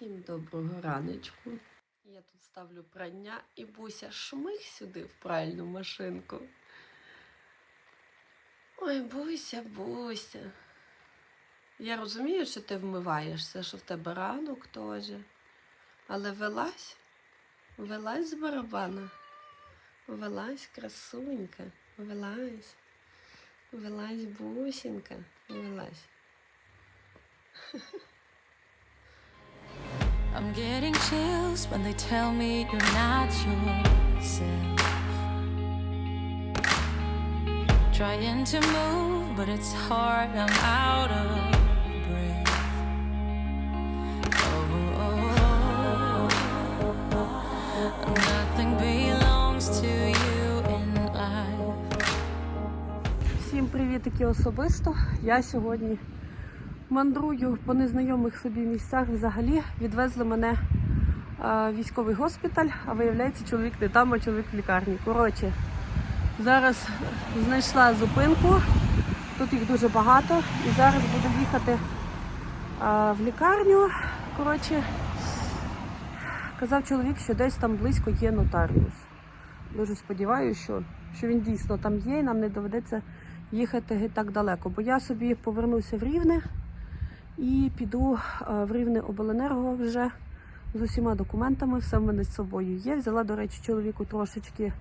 Всім доброго раночку. Я тут ставлю прання і буся шмих сюди в пральну машинку. Ой, буся, буся. Я розумію, що ти вмиваєшся, що в тебе ранок теж. Але вилазь, вилазь з барабана. Вилазь, красунька, вилазь. Вилазь, бусінка, вилазь. I'm getting chills when they tell me you're not yourself. Trying to move, but it's hard, I'm out of breath. Oh, nothing belongs to you in life. Всім привітики особисто. Я сьогодні мандрую по незнайомих собі місцях. Взагалі відвезли мене е, військовий госпіталь, а виявляється, чоловік не там, а чоловік в лікарні. Коротше, зараз знайшла зупинку. Тут їх дуже багато. І зараз буду їхати е, в лікарню. Коротше, казав чоловік, що десь там близько є нотаріус. Дуже сподіваюся, що, що він дійсно там є, і нам не доведеться їхати так далеко. Бо я собі повернуся в Рівне і піду е, в Рівне обленерго вже з усіма документами. Все в мене з собою є. Взяла, до речі, чоловіку трошечки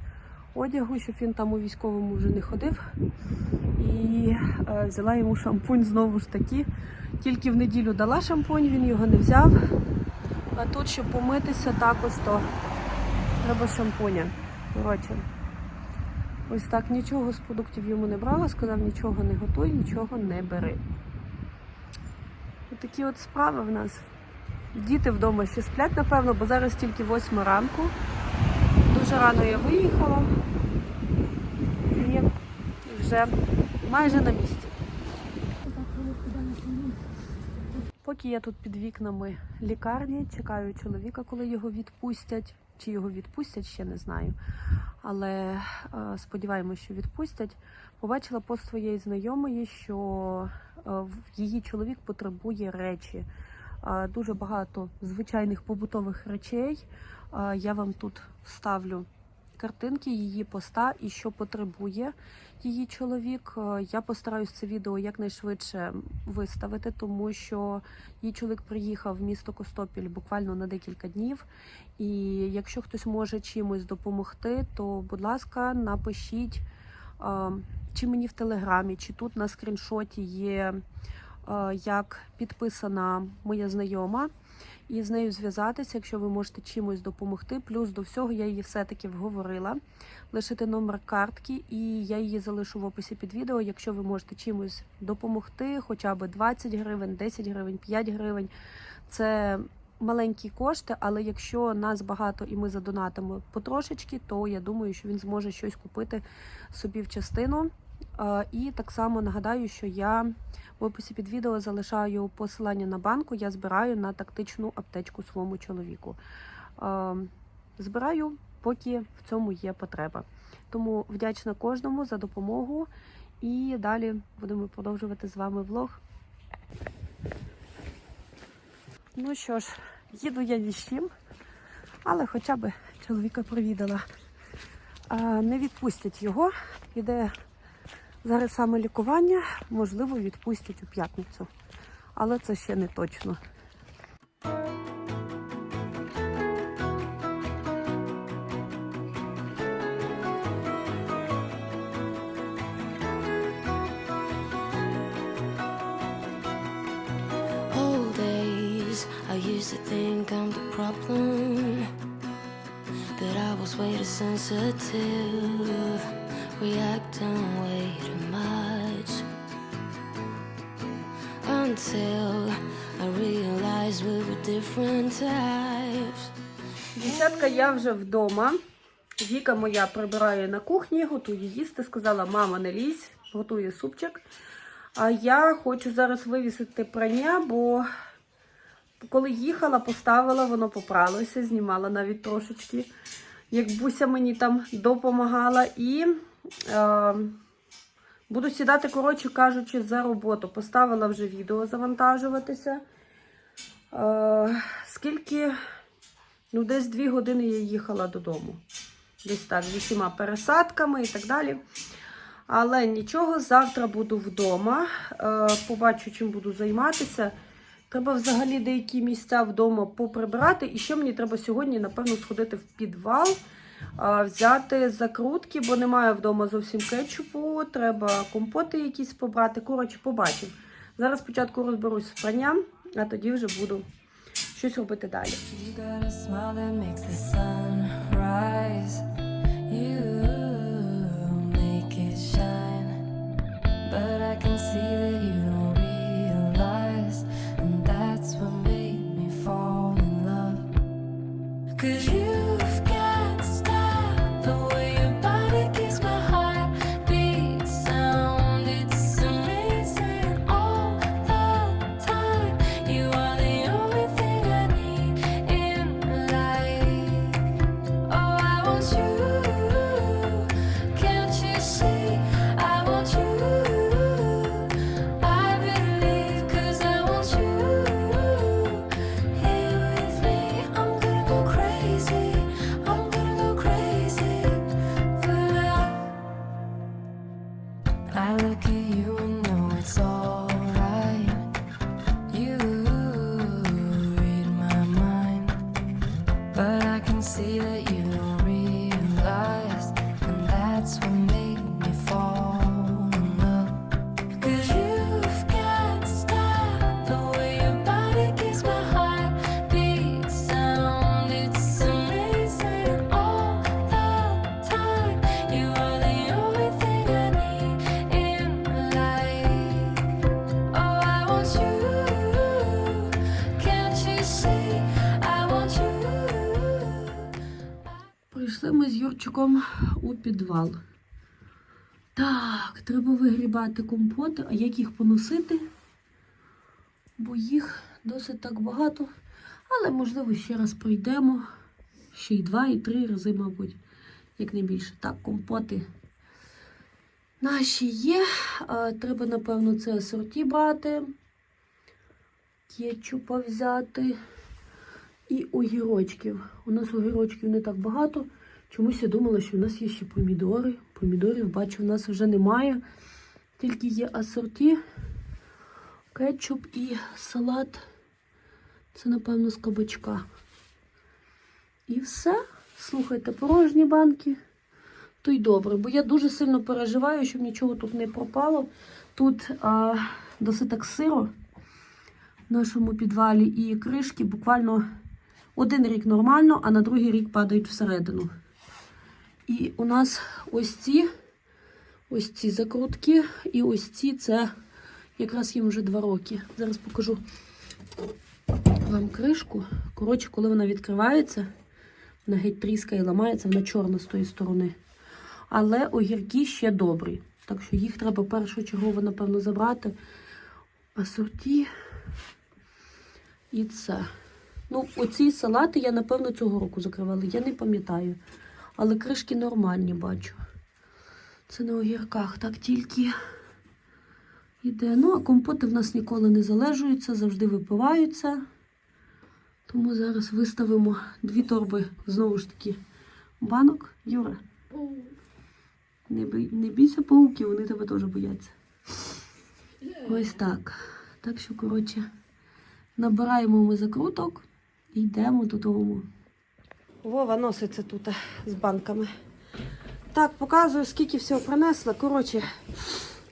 одягу, щоб він там у військовому вже не ходив. І е, взяла йому шампунь знову ж таки. Тільки в неділю дала шампунь, він його не взяв. А тут, щоб помитися, також то треба шампуня. Коротше, ось так нічого з продуктів йому не брала, сказав, нічого не готуй, нічого не бери. Такі от справи в нас. Діти вдома ще сплять, напевно, бо зараз тільки 8 ранку. Дуже рано я виїхала і вже майже на місці. Поки я тут під вікнами лікарні, чекаю чоловіка, коли його відпустять. Чи його відпустять, ще не знаю. Але е, сподіваємося, що відпустять. Побачила пост своєї знайомої, що її чоловік потребує речі. Е, Дуже багато звичайних побутових речей. Е, Я вам тут вставлю картинки її поста і що потребує її чоловік. Е, Я постараюсь це відео якнайшвидше виставити, тому що її чоловік приїхав в місто Костопіль буквально на декілька днів. І якщо хтось може чимось допомогти, то будь ласка, напишіть е, чи мені в телеграмі, чи тут на скріншоті є як підписана моя знайома. І з нею зв'язатися, якщо ви можете чимось допомогти. Плюс до всього я її все-таки вговорила лишити номер картки, і я її залишу в описі під відео. Якщо ви можете чимось допомогти, хоча б 20 гривень, 10 гривень, 5 гривень. Це маленькі кошти, але якщо нас багато і ми задонатимо потрошечки, то я думаю, що він зможе щось купити собі в частину. І так само нагадаю, що я в описі під відео залишаю посилання на банку. Я збираю на тактичну аптечку своєму чоловіку. Збираю, поки в цьому є потреба. Тому вдячна кожному за допомогу. І далі будемо продовжувати з вами влог. Ну що ж, їду я ні з чим, але хоча б чоловіка провідала. Не відпустять його. Іде зараз саме лікування, можливо, відпустять у п'ятницю. Але це ще не точно. To think I'm the problem. That I was way too sensitive, reacting way too much. Until I realized we were different types. Дівчатка, я вже вдома. Віка моя прибирає на кухні, готує їсти. Сказала, мама, не лізь, готує супчик. А я хочу зараз вивісити прання, бо коли їхала, поставила, воно попралося, знімала навіть трошечки, як буся мені там допомагала. І е, буду сідати, коротше кажучи, за роботу. Поставила вже відео завантажуватися. Е, скільки ну, десь дві години я їхала додому. Десь так, з усіма пересадками і так далі. Але нічого, завтра буду вдома. Е, побачу, чим буду займатися. Треба взагалі деякі місця вдома поприбирати. І ще мені треба сьогодні, напевно, сходити в підвал, взяти закрутки, бо немає вдома зовсім кетчупу. Треба компоти якісь побрати. Коротше, побачимо. Зараз спочатку розберусь з пранням, а тоді вже буду щось робити далі. But I can see that you Cause you can see that you don't realize, and that's what Прийшли ми з Юрчиком у підвал. Так, треба вигрібати компоти, а як їх поносити? Бо їх досить так багато. Але, можливо, ще раз пройдемо. Ще й два, і три рази, мабуть, як не більше. Так, компоти наші є. Треба, напевно, це асорті брати. Кетчупа взяти. І огірочків. У нас огірочків не так багато. Чомусь я думала, що в нас є ще помідори. Помідорів, бачу, в нас вже немає. Тільки є асорті, кетчуп і салат. Це, напевно, з кабачка. І все. Слухайте, порожні банки. То й добре, бо я дуже сильно переживаю, щоб нічого тут не пропало. Тут а, досить так сиро в нашому підвалі і кришки буквально один рік нормально, а на другий рік падають всередину. І у нас ось ці, ось ці закрутки, і ось ці це якраз їм вже два роки. Зараз покажу вам кришку. Коротше, коли вона відкривається, вона геть тріскає і ламається, вона чорна з тої сторони. Але огірки ще добрі. Так що їх треба першочергово, напевно, забрати. Асорті. І це. Ну, оці салати я, напевно, цього року закривала. Я не пам'ятаю. Але кришки нормальні бачу. Це на огірках, так тільки йде. Ну, а компоти в нас ніколи не залежуються, завжди випиваються. Тому зараз виставимо дві торби, знову ж таки, банок. Юра, не, бій, не бійся пауків, вони тебе теж бояться. Ось так. Так що, коротше, набираємо ми закруток і йдемо додому. Вова носиться тут з банками. Так, показую, скільки всього принесла. Коротше,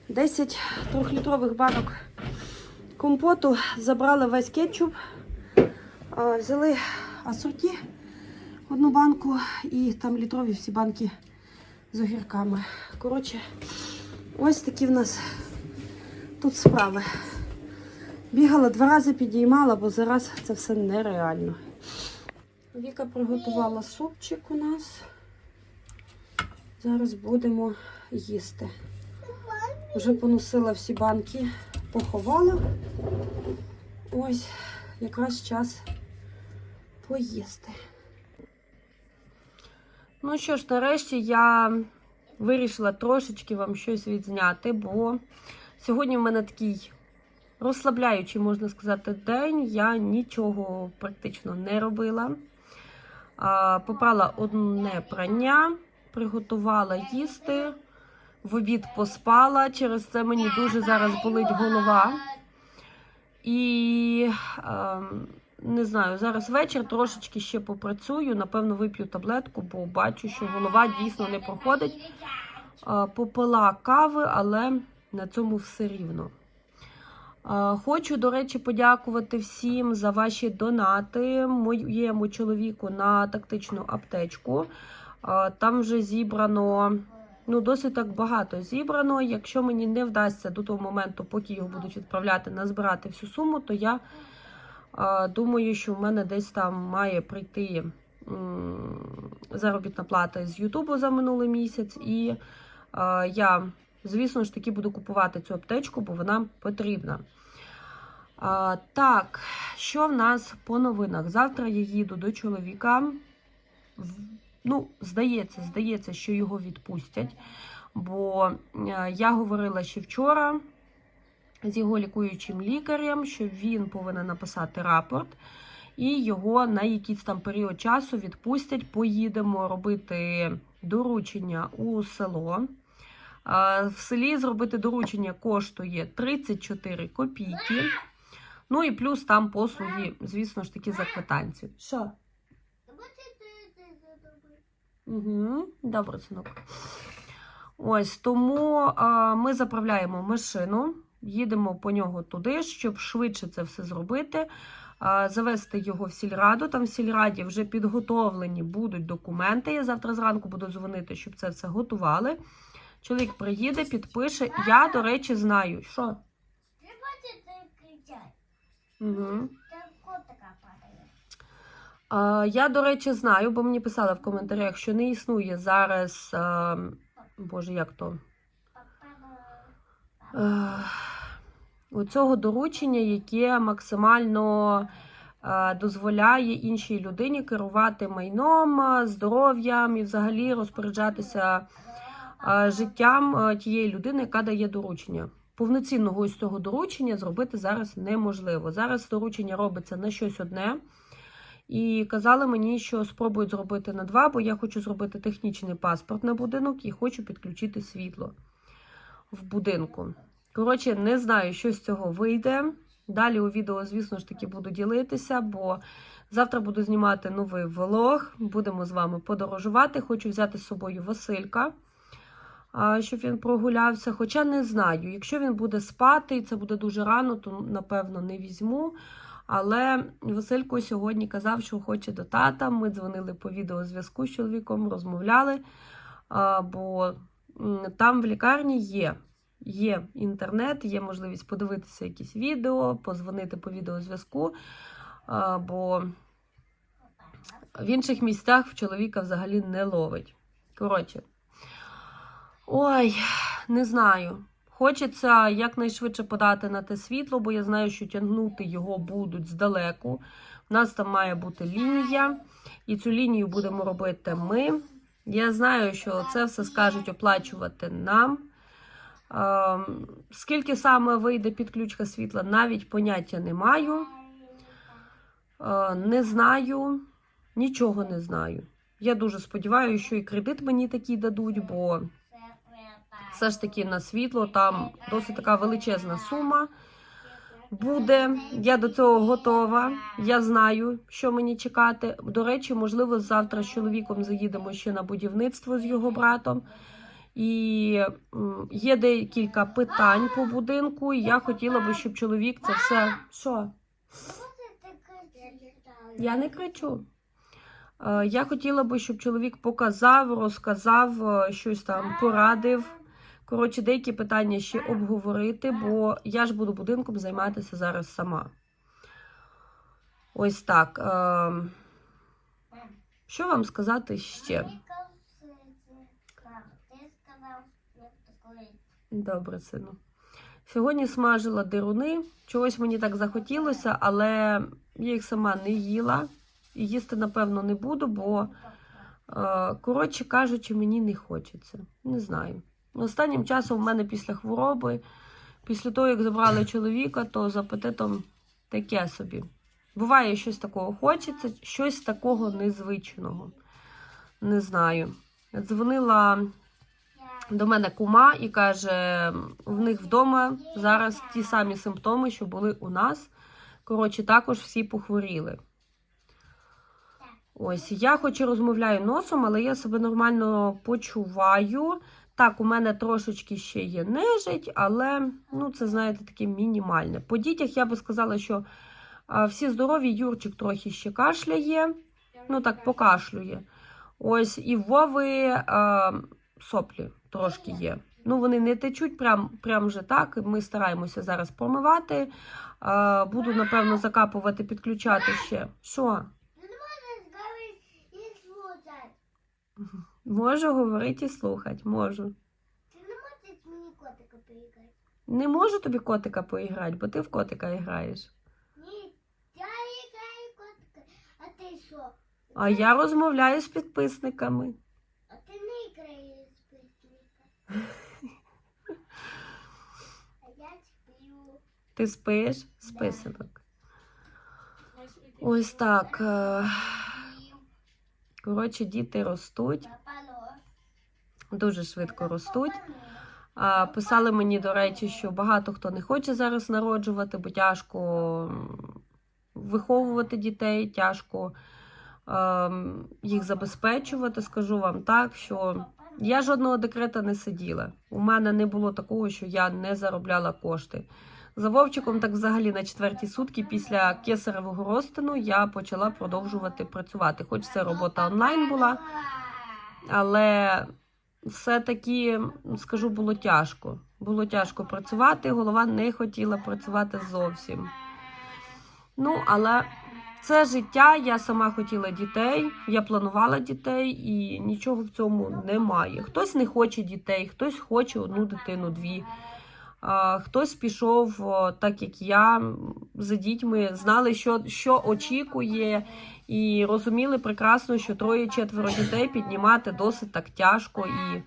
10 трьохлітрових банок компоту. Забрали весь кетчуп. Взяли асорті одну банку і там літрові всі банки з огірками. Коротше, ось такі в нас тут справи. Бігала два рази, підіймала, бо зараз це все нереально. Віка приготувала супчик у нас. Зараз будемо їсти. Вже поносила всі банки, поховала. Ось якраз час поїсти. Ну що ж, нарешті я вирішила трошечки вам щось відзняти, бо сьогодні в мене такий розслабляючий, можна сказати, день. Я нічого практично не робила. Попала одне прання, приготувала їсти, в обід поспала. Через це мені дуже зараз болить голова. І ем, не знаю, зараз вечір трошечки ще попрацюю, напевно, вип'ю таблетку, бо бачу, що голова дійсно не проходить. Е, Попила кави, але на цьому все рівно. Е, Хочу, до речі, подякувати всім за ваші донати моєму чоловіку на тактичну аптечку. Е, Там вже зібрано ну, досить так багато зібрано. Якщо мені не вдасться до того моменту, поки його будуть відправляти, назбирати всю суму, то я е, думаю, що в мене десь там має прийти заробітна плата з Ютубу за минулий місяць. І я, звісно ж таки, буду купувати цю аптечку, бо вона потрібна. А, так, що в нас по новинах? Завтра я їду до чоловіка. Ну, здається, здається, що його відпустять. Бо е, я говорила ще вчора з його лікуючим лікарем, що він повинен написати рапорт, і його на якийсь там період часу відпустять. Поїдемо робити доручення у село. Е, В селі зробити доручення коштує 34 копійки. Ну і плюс там послуги, звісно ж таки, за квитанцію. Що? Угу, добре, синок. Ось тому а, ми заправляємо машину, їдемо по нього туди, щоб швидше це все зробити. А, завести його в сільраду. Там в сільраді вже підготовлені будуть документи. Я завтра зранку буду дзвонити, щоб це все готували. Чоловік приїде, підпише. Я, до речі, знаю, що. Угу. А, Я, до речі, знаю, бо мені писали в коментарях, що не існує зараз. а, Боже, як то? Е, Оцього доручення, яке максимально е, дозволяє іншій людині керувати майном, здоров'ям і взагалі розпоряджатися е, життям тієї людини, яка дає доручення. Повноцінного ось цього доручення зробити зараз неможливо. Зараз доручення робиться на щось одне. І казали мені, що спробують зробити на два, бо я хочу зробити технічний паспорт на будинок і хочу підключити світло в будинку. Коротше, не знаю, що з цього вийде. Далі у відео, звісно ж таки, буду ділитися, бо завтра буду знімати новий влог. Будемо з вами подорожувати. Хочу взяти з собою Василька, щоб він прогулявся. Хоча не знаю, якщо він буде спати, і це буде дуже рано, то напевно не візьму. Але Василько сьогодні казав, що хоче до тата. Ми дзвонили по відеозв'язку з чоловіком, розмовляли, бо там в лікарні є. Є інтернет, є можливість подивитися якісь відео, позвонити по відеозв'язку, бо в інших місцях в чоловіка взагалі не ловить. Коротше, ой, не знаю. Хочеться якнайшвидше подати на те світло, бо я знаю, що тягнути його будуть здалеку. У нас там має бути лінія, і цю лінію будемо робити ми. Я знаю, що це все скажуть оплачувати нам. Ем, Скільки саме вийде підключка світла, навіть поняття не маю. Е, Не знаю, нічого не знаю. Я дуже сподіваюся, що і кредит мені такий дадуть, бо все ж таки на світло там досить така величезна сума буде. Я до цього готова. Я знаю, що мені чекати. До речі, можливо, завтра з чоловіком заїдемо ще на будівництво з його братом. І є декілька питань по будинку. І я хотіла би, щоб чоловік це все. Що? Я не кричу. Е, Я хотіла би, щоб чоловік показав, розказав, е, щось там порадив. Коротше, деякі питання ще обговорити, бо я ж буду будинком займатися зараз сама. Ось так. Ем, Що вам сказати ще? Добре, сину. Сьогодні смажила дируни. Чогось мені так захотілося, але я їх сама не їла. І їсти, напевно, не буду, бо, е, коротше кажучи, мені не хочеться. Не знаю. Останнім часом в мене після хвороби, Після того, як забрали чоловіка, то з апетитом таке собі. Буває, щось такого хочеться, щось такого незвичного. Не знаю. Дзвонила до мене кума і каже: в них вдома зараз ті самі симптоми, що були у нас. Коротше, також всі похворіли. Ось я хоч і розмовляю носом, але я себе нормально почуваю. Так, у мене трошечки ще є нежить, але ну, це, знаєте, таке мінімальне. По дітях я би сказала, що всі здорові, Юрчик трохи ще кашляє, ну так покашлює. Ось і в Вови а, соплі трошки є. Ну, вони не течуть прям, прям вже так. Ми стараємося зараз промивати. А, буду, напевно, закапувати, підключати ще. Що? Ты не можешь говорить и слушать. Можу говорити і слухати, можу. Ты не можешь мини котика поиграть. Не можу тобі котика поіграти, бо ти в котика граєш. Нет, я играю котика. А ты что? А я розмовляю з підписниками. А ты не играешь с песником. А я сплю. Ти спиш? Спи, синок. Ось так. е, Коротше, діти ростуть, Папа ложь. дуже швидко ростуть. Писали мені, до речі, що багато хто не хоче зараз народжувати, бо тяжко виховувати дітей, тяжко ем, їх забезпечувати. Скажу вам так, що я жодного декрета не сиділа. У мене не було такого, що я не заробляла кошти. За Вовчиком, так взагалі на четверті сутки після кесаревого розтину я почала продовжувати працювати. Хоч це робота онлайн була, але все-таки, скажу, було тяжко. Було тяжко працювати, голова не хотіла працювати зовсім. Ну, але це життя, я сама хотіла дітей, я планувала дітей, і нічого в цьому немає. Хтось не хоче дітей, хтось хоче одну дитину, дві. Хтось пішов, так як я, за дітьми, знали, що, що очікує, і розуміли прекрасно, що троє-четверо дітей піднімати досить так тяжко. І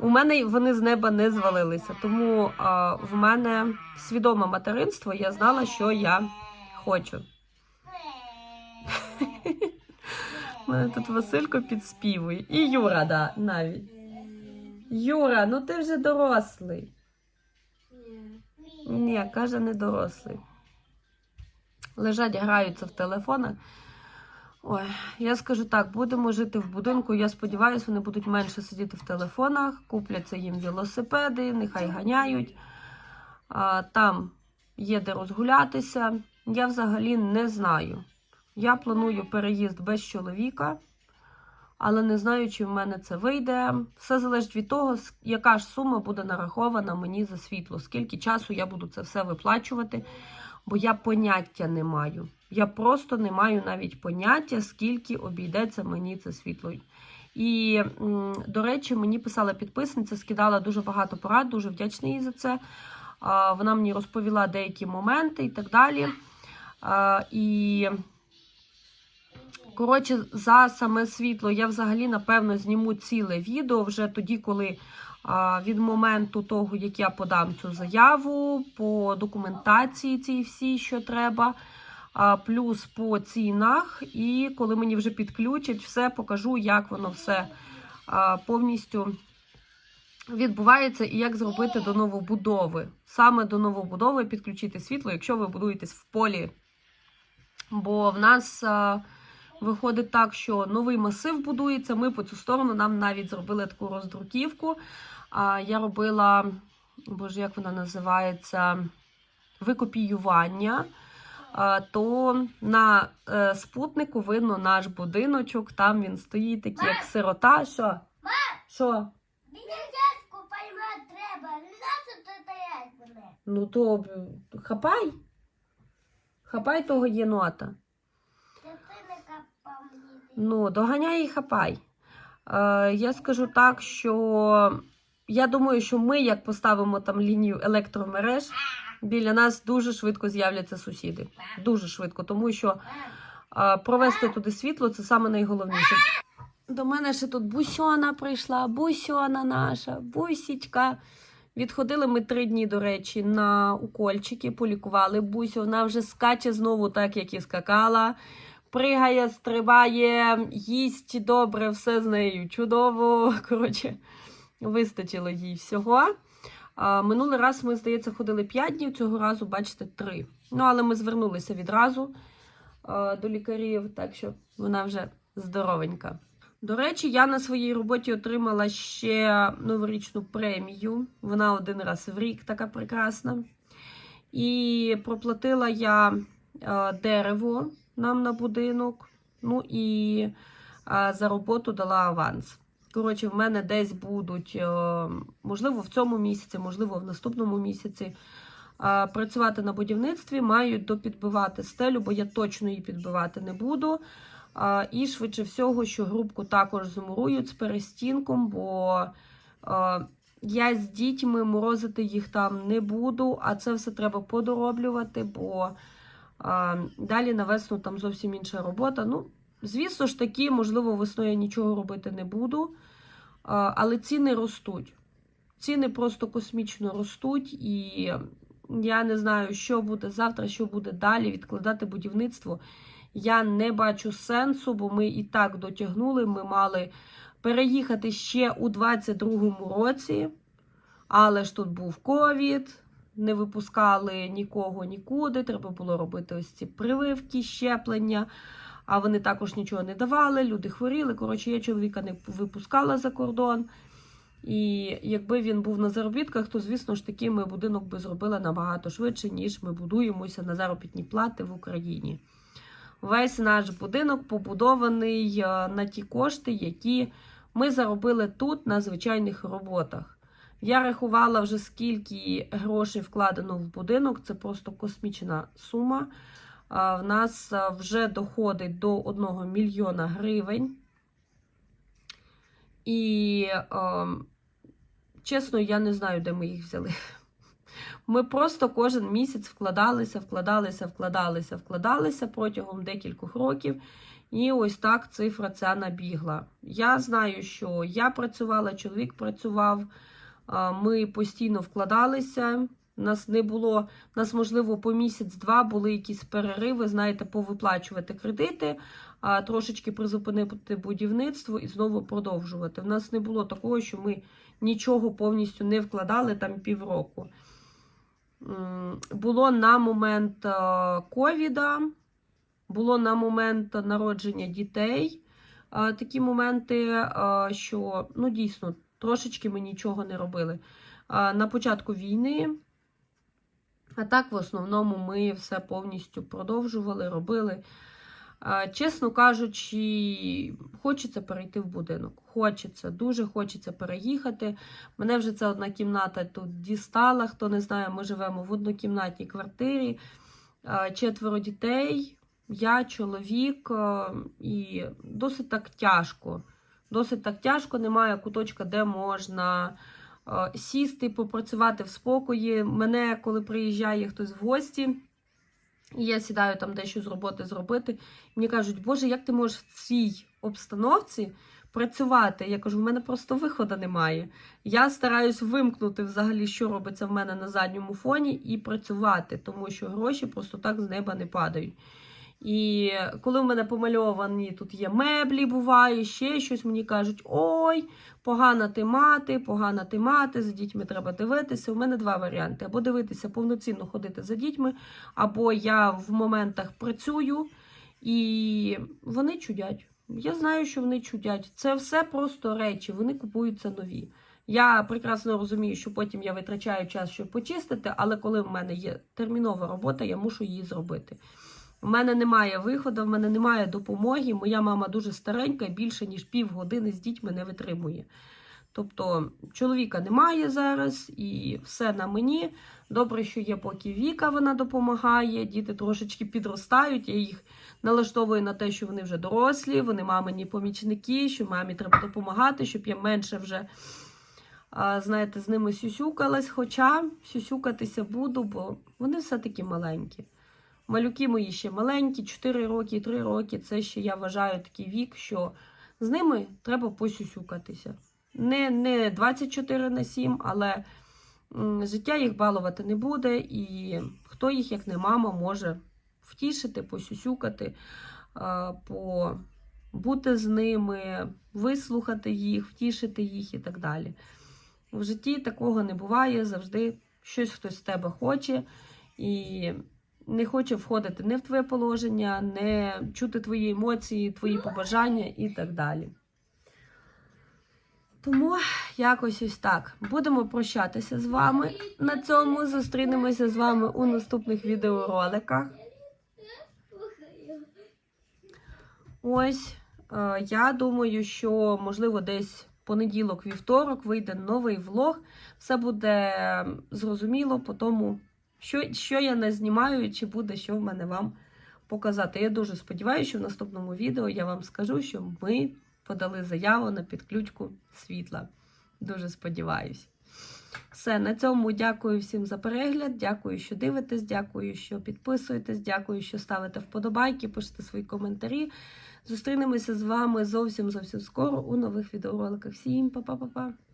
у мене вони з неба не звалилися. Тому а, в мене свідоме материнство, я знала, що я хочу. Мене тут Василько підспівує. І Юра, да, навіть. Юра, ну ти вже дорослий. Ні, каже, не дорослий. Лежать, граються в телефонах. Ой, я скажу так, будемо жити в будинку. Я сподіваюся, вони будуть менше сидіти в телефонах, купляться їм велосипеди, нехай ганяють. А, там є де розгулятися. Я взагалі не знаю. Я планую переїзд без чоловіка, але не знаю, чи в мене це вийде. Все залежить від того, яка ж сума буде нарахована мені за світло, скільки часу я буду це все виплачувати, бо я поняття не маю. Я просто не маю навіть поняття, скільки обійдеться мені це світло. І, до речі, мені писала підписниця, скидала дуже багато порад, дуже вдячна їй за це. Вона мені розповіла деякі моменти і так далі. І Коротше, за саме світло я взагалі, напевно, зніму ціле відео вже тоді, коли від моменту того, як я подам цю заяву, по документації цій всій, що треба, плюс по цінах, і коли мені вже підключать, все покажу, як воно все повністю відбувається і як зробити до новобудови. Саме до новобудови підключити світло, якщо ви будуєтесь в полі. Бо в нас. Виходить так, що новий масив будується. Ми по цю сторону нам навіть зробили таку роздруківку. А я робила, боже, як вона називається, викопіювання. То на е, спутнику видно наш будиночок. Там він стоїть такий, як сирота. Що? Треба. Знаю, що мене. Ну то хапай. Хапай того єнота. Ти не капав мені. Ну, доганяй і хапай. Е, я скажу так, що я думаю, що ми, як поставимо там лінію електромереж, біля нас дуже швидко з'являться сусіди. Дуже швидко, тому що е, провести туди світло це саме найголовніше. До мене ще тут бусьона прийшла, бусьона наша, бусічка. Відходили ми три дні, до речі, на укольчики, полікували бусю. Вона вже скаче знову, так як і скакала. Пригає, стрибає, їсть добре, все з нею чудово. Коротше, вистачило їй всього. Минулий раз ми, здається, ходили 5 днів, цього разу, бачите, 3. Ну, але ми звернулися відразу до лікарів, так що вона вже здоровенька. До речі, я на своїй роботі отримала ще новорічну премію. Вона один раз в рік така прекрасна. І проплатила я дерево нам на будинок. Ну і е, за роботу дала аванс. Коротше, в мене десь будуть, е, можливо, в цьому місяці, можливо, в наступному місяці. е, Працювати на будівництві мають допідбивати стелю, бо я точно її підбивати не буду. І швидше всього, що грубку також замурують з перестінком, бо я з дітьми морозити їх там не буду, а це все треба подороблювати, бо а, далі на весну там зовсім інша робота. Ну, звісно ж таки, можливо, весною я нічого робити не буду, але ціни ростуть. Ціни просто космічно ростуть, і я не знаю, що буде завтра, що буде далі, відкладати будівництво. Я не бачу сенсу, бо ми і так дотягнули. Ми мали переїхати ще у 22-му році, але ж тут був ковід, не випускали нікого нікуди. Треба було робити ось ці прививки, щеплення. А вони також нічого не давали, люди хворіли. Коротше, я чоловіка не випускала за кордон. І якби він був на заробітках, то, звісно ж таки, ми будинок би зробили набагато швидше, ніж ми будуємося на заробітні плати в Україні. Весь наш будинок побудований е, на ті кошти, які ми заробили тут на звичайних роботах. Я рахувала вже скільки грошей вкладено в будинок, це просто космічна сума. В нас вже доходить до 1 мільйона гривень. І, чесно, я не знаю, де ми їх взяли. Ми просто кожен місяць вкладалися, вкладалися, вкладалися, вкладалися протягом декількох років. І ось так цифра ця набігла. Я знаю, що я працювала, чоловік працював, ми постійно вкладалися. Нас не було, нас, можливо, по місяць-два були якісь перериви, знаєте, повиплачувати кредити, трошечки призупинити будівництво і знову продовжувати. В нас не було такого, що ми нічого повністю не вкладали там півроку. Було на момент ковіда, було на момент народження дітей такі моменти, що ну, дійсно трошечки ми нічого не робили. На початку війни, а так, в основному, ми все повністю продовжували, робили. Чесно кажучи, хочеться перейти в будинок. Хочеться, дуже хочеться переїхати. Мене вже ця одна кімната тут дістала. Хто не знає, ми живемо в однокімнатній квартирі, четверо дітей, я, чоловік, і досить так тяжко. Досить так тяжко, немає куточка, де можна е, сісти, попрацювати в спокої. Мене, коли приїжджає хтось в гості, і я сідаю там дещо з роботи зробити. Мені кажуть, Боже, як ти можеш в цій обстановці працювати? Я кажу, в мене просто виходу немає. Я стараюсь вимкнути взагалі, що робиться в мене на задньому фоні, і працювати, тому що гроші просто так з неба не падають. І коли в мене помальовані тут є меблі, буває, ще щось, мені кажуть, ой, погана ти мати, погана ти мати, за дітьми треба дивитися. У мене два варіанти: або дивитися повноцінно ходити за дітьми, або я в моментах працюю і вони чудять. Я знаю, що вони чудять. Це все просто речі, вони купуються нові. Я прекрасно розумію, що потім я витрачаю час, щоб почистити, але коли в мене є термінова робота, я мушу її зробити. У мене немає виходу, в мене немає допомоги. Моя мама дуже старенька, більше ніж півгодини з дітьми не витримує. Тобто чоловіка немає зараз і все на мені. Добре, що є поки Віка, вона допомагає. Діти трошечки підростають. Я їх налаштовую на те, що вони вже дорослі, вони мамині помічники, що мамі треба допомагати, щоб я менше вже, знаєте, з ними сюсюкалась. Хоча сюсюкатися буду, бо вони все-таки маленькі. Малюки мої ще маленькі, 4 роки, 3 роки. Це ще я вважаю такий вік, що з ними треба посюсюкатися. Не, не 24 на 7, але життя їх балувати не буде, і хто їх, як не мама, може втішити, посюсюкати, побути з ними, вислухати їх, втішити їх і так далі. В житті такого не буває, завжди щось хтось з тебе хоче і не хоче входити не в твоє положення, не чути твої емоції, твої побажання і так далі. Тому якось ось так. Будемо прощатися з вами на цьому. Зустрінемося з вами у наступних відеороликах. Ось е, я думаю, що можливо десь понеділок, вівторок вийде новий влог. Все буде зрозуміло по тому, що, що я не знімаю, чи буде що в мене вам показати. Я дуже сподіваюся, що в наступному відео я вам скажу, що ми подали заяву на підключку світла. Дуже сподіваюся. Все, на цьому дякую всім за перегляд. Дякую, що дивитесь, дякую, що підписуєтесь, дякую, що ставите вподобайки, пишете свої коментарі. Зустрінемося з вами зовсім зовсім скоро у нових відеороликах. Всім па-па-па-па!